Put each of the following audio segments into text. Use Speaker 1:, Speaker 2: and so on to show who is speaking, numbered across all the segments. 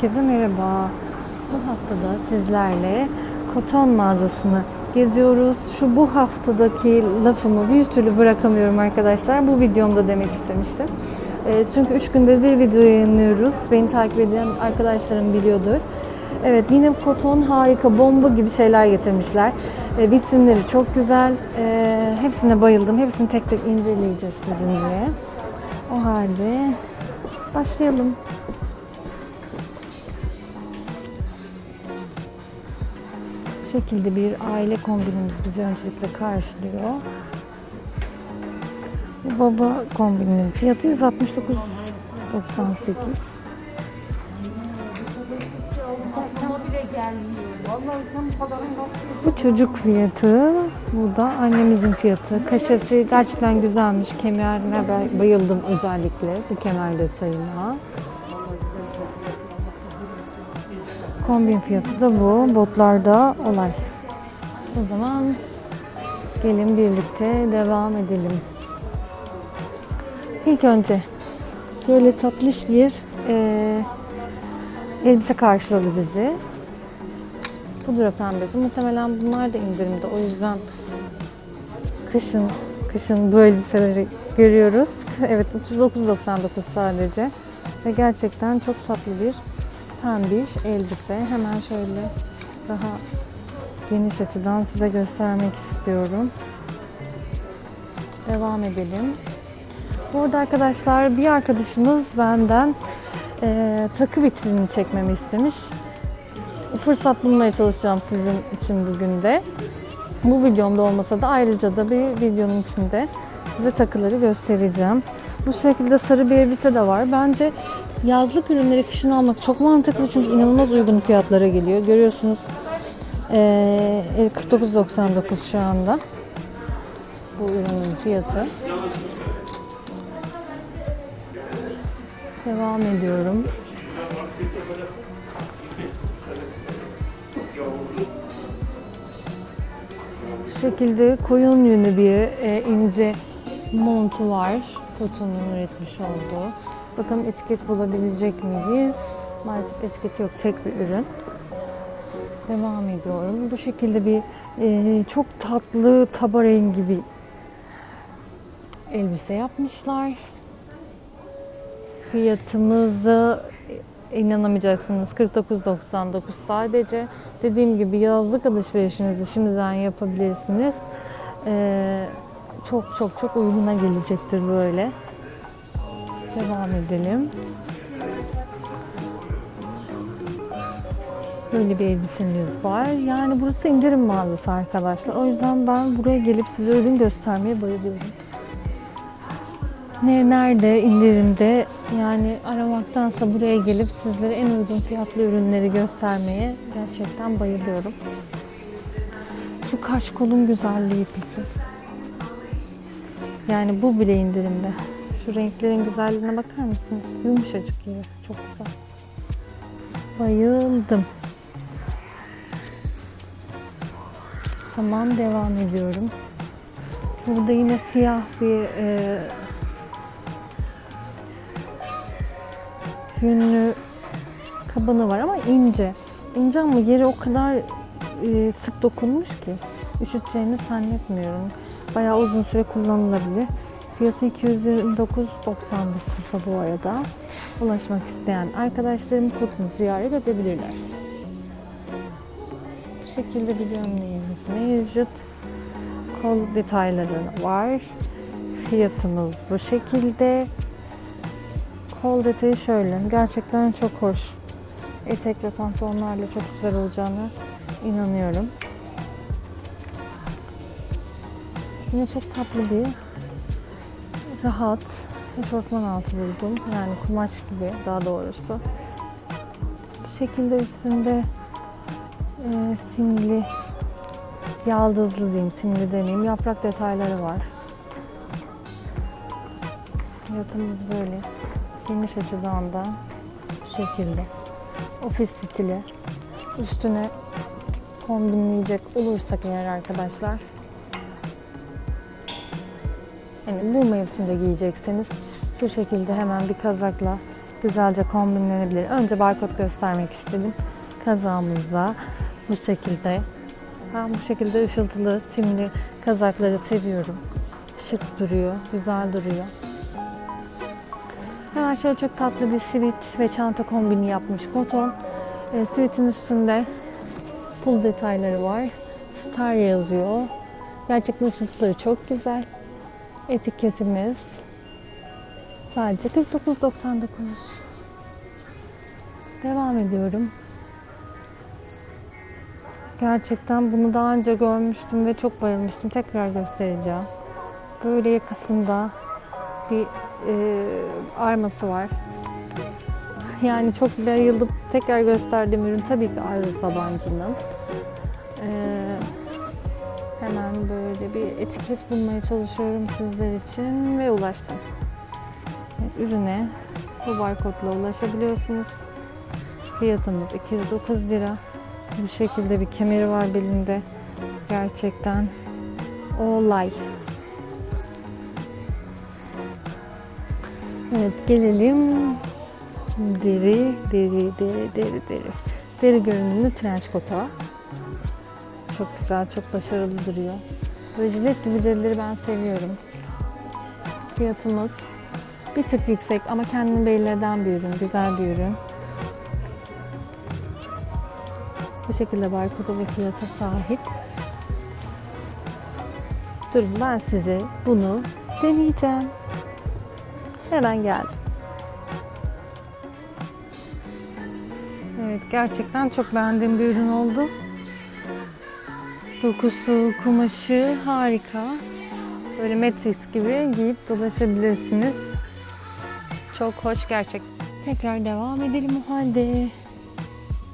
Speaker 1: Herkese merhaba. Bu haftada sizlerle koton mağazasını geziyoruz. Şu bu haftadaki lafımı bir türlü bırakamıyorum arkadaşlar. Bu videomda demek istemiştim. E, çünkü 3 günde bir video yayınlıyoruz. Beni takip eden arkadaşlarım biliyordur. Evet yine koton harika bomba gibi şeyler getirmişler. E, vitrinleri çok güzel. E, hepsine bayıldım. Hepsini tek tek inceleyeceğiz sizinle. O halde başlayalım. Şekilde bir aile kombinimiz bizi öncelikle karşılıyor. Bu baba kombinin fiyatı 169.98. Bu çocuk fiyatı, bu da annemizin fiyatı. Kaşesi gerçekten güzelmiş. Kemerine bay- bayıldım özellikle bu kemer detayına. Kombin fiyatı da bu. Botlarda olay. O zaman gelin birlikte devam edelim. İlk önce şöyle tatlış bir eee, elbise karşıladı bizi. Pudra pembesi. Muhtemelen bunlar da indirimde. O yüzden kışın kışın bu elbiseleri görüyoruz. Evet 39.99 sadece. Ve gerçekten çok tatlı bir pembiş elbise. Hemen şöyle daha geniş açıdan size göstermek istiyorum. Devam edelim. Bu arada arkadaşlar bir arkadaşımız benden eee, takı vitrinini çekmemi istemiş. Fırsat bulmaya çalışacağım sizin için bugün de. Bu videomda olmasa da ayrıca da bir videonun içinde size takıları göstereceğim. Bu şekilde sarı bir elbise de var. Bence yazlık ürünleri kışın almak çok mantıklı çünkü inanılmaz uygun fiyatlara geliyor. Görüyorsunuz eee 49.99 şu anda bu ürünün fiyatı. Devam ediyorum. Bu şekilde koyun yünü bir e, ince montu var. Kotonun üretmiş olduğu. Bakalım etiket bulabilecek miyiz? Maalesef etiketi yok. Tek bir ürün. Devam ediyorum. Bu şekilde bir e, çok tatlı taba rengi bir elbise yapmışlar. Fiyatımızı inanamayacaksınız 49.99 sadece. Dediğim gibi yazlık alışverişinizi şimdiden yapabilirsiniz. Ee, çok çok çok uyguna gelecektir böyle. Devam edelim. Böyle bir elbisemiz var. Yani burası indirim mağazası arkadaşlar. O yüzden ben buraya gelip size ürün göstermeye bayılıyorum ne nerede indirimde yani aramaktansa buraya gelip sizlere en uygun fiyatlı ürünleri göstermeye gerçekten bayılıyorum. Şu kaş kolun güzelliği peki. Yani bu bile indirimde. Şu renklerin güzelliğine bakar mısınız? Yumuşacık yine. Çok güzel. Bayıldım. Tamam devam ediyorum. Burada yine siyah bir e, yünlü kabanı var ama ince. İnce ama yeri o kadar e, sık dokunmuş ki üşüteceğini zannetmiyorum. Bayağı uzun süre kullanılabilir. Fiyatı 229.99 bu arada. Ulaşmak isteyen arkadaşlarım kodunu ziyaret edebilirler. Bu şekilde bir gömleğimiz mevcut. Kol detayları var. Fiyatımız bu şekilde. Kol detayı şöyle. Gerçekten çok hoş. Etek ve pantolonlarla çok güzel olacağını inanıyorum. Yine çok tatlı bir rahat eşortman altı buldum. Yani kumaş gibi daha doğrusu. Bu şekilde üstünde e, simli yaldızlı diyeyim, simli demeyeyim. Yaprak detayları var. Fiyatımız böyle geniş açıdan da bu şekilde ofis stili üstüne kombinleyecek olursak eğer arkadaşlar yani bu mevsimde giyecekseniz şu şekilde hemen bir kazakla güzelce kombinlenebilir. Önce barkod göstermek istedim. Kazağımızda bu şekilde. Ben bu şekilde ışıltılı, simli kazakları seviyorum. Şık duruyor, güzel duruyor. Hemen şöyle çok tatlı bir sivit ve çanta kombini yapmış koton. E, sivitin üstünde pul detayları var. Star yazıyor. Gerçekten ışıltıları çok güzel. Etiketimiz sadece 49.99. Devam ediyorum. Gerçekten bunu daha önce görmüştüm ve çok bayılmıştım. Tekrar göstereceğim. Böyle yakasında bir e, arması var. Yani çok bayıldım. Tekrar gösterdiğim ürün tabii ki Arzu Sabancı'nın. Hemen böyle bir etiket bulmaya çalışıyorum sizler için ve ulaştım. Evet, ürüne bu barkodla ulaşabiliyorsunuz. Fiyatımız 209 lira. Bu şekilde bir kemeri var belinde. Gerçekten olay. Evet gelelim deri, deri, deri, deri, deri. Deri görünümlü trench kota. Çok güzel, çok başarılı duruyor. Böyle jilet gibi derileri ben seviyorum. Fiyatımız bir tık yüksek ama kendini belli eden bir ürün, güzel bir ürün. Bu şekilde barkodu ve fiyata sahip. Durun ben size bunu deneyeceğim. Hemen geldim. Evet gerçekten çok beğendiğim bir ürün oldu. Dokusu, kumaşı harika. Böyle metris gibi giyip dolaşabilirsiniz. Çok hoş gerçekten. Tekrar devam edelim o halde.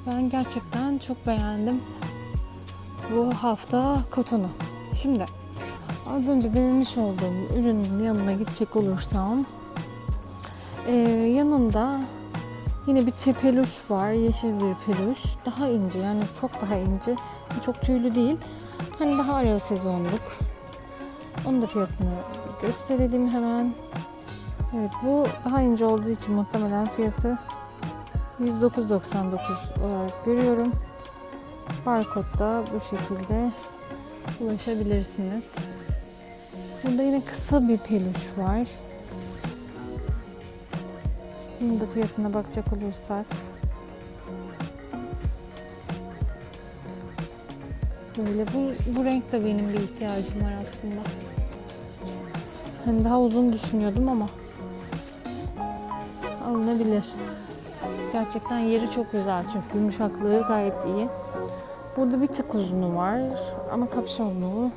Speaker 1: Ben gerçekten çok beğendim bu hafta kotonu. Şimdi az önce denemiş olduğum ürünün yanına gidecek olursam ee, yanında yine bir tepeluş var. Yeşil bir peluş. Daha ince yani çok daha ince. Çok tüylü değil. Hani daha ara sezonluk. Onun da fiyatını gösterelim hemen. Evet bu daha ince olduğu için muhtemelen fiyatı 109.99 olarak görüyorum. Barkodda bu şekilde ulaşabilirsiniz. Burada yine kısa bir peluş var. Bunun da fiyatına bakacak olursak Böyle bu, bu renk de benim bir ihtiyacım var aslında. Hani daha uzun düşünüyordum ama alınabilir. Gerçekten yeri çok güzel çünkü yumuşaklığı gayet iyi. Burada bir tık uzunu var ama kapşonlu.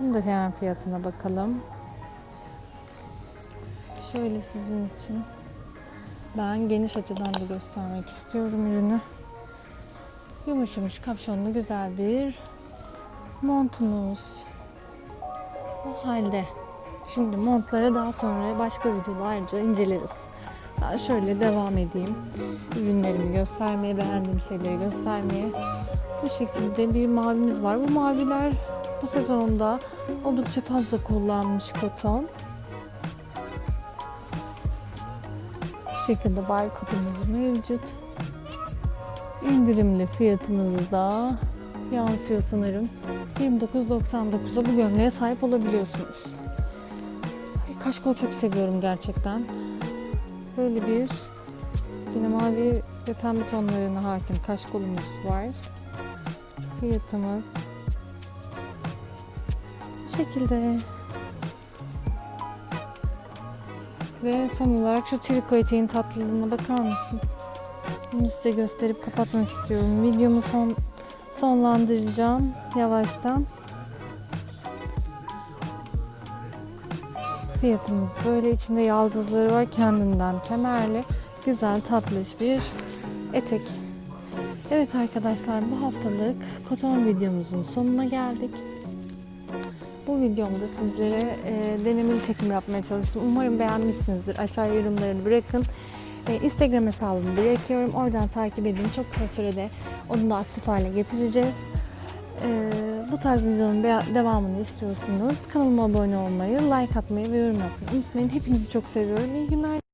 Speaker 1: Bunu da hemen fiyatına bakalım. Şöyle sizin için ben geniş açıdan da göstermek istiyorum ürünü. Yumuş yumuş kapşonlu güzel bir montumuz. O halde şimdi montlara daha sonra başka videolarca inceleriz. Daha şöyle devam edeyim. Ürünlerimi göstermeye, beğendiğim şeyleri göstermeye. Bu şekilde bir mavimiz var. Bu maviler bu sezonda oldukça fazla kullanmış koton. Bu şekilde barkodumuz mevcut. İndirimli fiyatımız da yansıyor sanırım. 29.99'a bu gömleğe sahip olabiliyorsunuz. Ay, çok seviyorum gerçekten. Böyle bir yine mavi ve pembe tonlarına hakim kaşkolumuz var. Fiyatımız bu şekilde. Ve son olarak şu triko eteğin tatlılığına bakar mısın? Bunu size gösterip kapatmak istiyorum. Videomu son sonlandıracağım yavaştan. Fiyatımız böyle içinde yaldızları var kendinden kemerli güzel tatlış bir etek. Evet arkadaşlar bu haftalık koton videomuzun sonuna geldik. Videomda sizlere e, denemeli çekim yapmaya çalıştım. Umarım beğenmişsinizdir. Aşağıya yorumlarını bırakın. E, Instagram hesabımı bırakıyorum. Oradan takip edin. Çok kısa sürede onu da aktif hale getireceğiz. E, bu tarz videonun devamını istiyorsanız kanalıma abone olmayı, like atmayı ve yorum yapmayı unutmayın. Hepinizi çok seviyorum. İyi günler.